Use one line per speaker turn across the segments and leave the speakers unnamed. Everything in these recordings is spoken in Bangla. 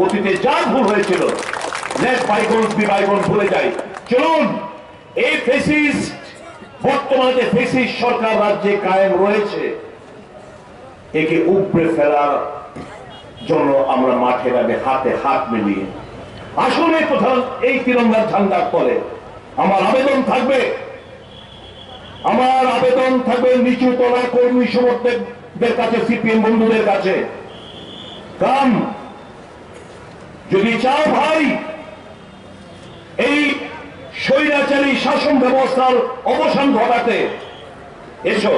অতীতে যা ভুল হয়েছিল ভুলে যাই। চলুন, এই ফেসিস্ট বর্তমানে যে ফেসিস্ট সরকার রাজ্যে কায়েম রয়েছে, একে উপড়ে ফেলার জন্য আমরা মাঠে নামে হাতে হাত মিলিয়ে। আসলে প্রধান এই তিরঙ্গার ঝান্ডার পরে আমার আবেদন থাকবে, আমার আবেদন থাকবে নিচু তলা কর্মী সমর্থকদের কাছে, সিপিএম বন্ধুদের কাছে। কাম যদি চাও ভাই, এই স্বৈরাচারী শাসন ব্যবস্থার অবসান ঘটাতে এসো।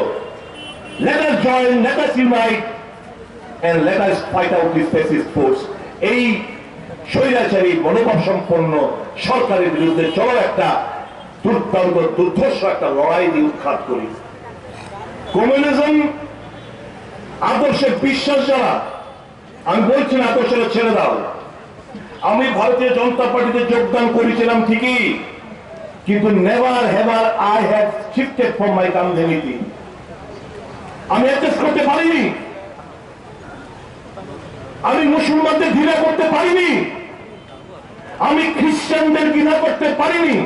Let us join, let us unite and let us fight out this fascist এই স্বৈরাচারী মনোভাব সম্পন্ন সরকারের বিরুদ্ধে চলো একটা দুর্দান্ত, দুর্ধর্ষ একটা লড়াই দিয়ে উৎখাত করি। কমিউনিজম, আদর্শে বিশ্বাস যারা আমি বলছি না আদর্শটা ছেড়ে দাও। আমি ভারতীয় জনতা পার্টিতে যোগদান করেছিলাম ঠিকই, কিন্তু never ever I have shifted from my community আমি অ্যাডজাস্ট করতে পারিনি। আমি মুসলমানদের ঘৃণা করতে পারিনি। আমি খ্রিস্টানদের ঘৃণা করতে পারিনি।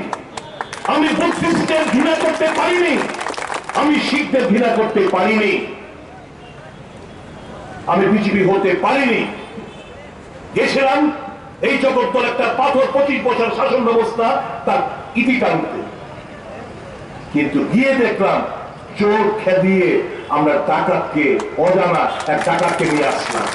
আমি বুদ্ধিস্টদের ঘৃণা করতে পারিনি। আমি শিখদের ঘৃণা করতে পারিনি। আমি বিজেপি হতে পারিনি। গেছিলাম এই জগৎদল একটা পাথর পঁচিশ বছর শাসন ব্যবস্থা তার ইতি কিন্তু গিয়ে দেখলাম, চোর খেদিয়ে আমরা ডাকাতকে অজানা এক ডাকাতকে নিয়ে আসলাম।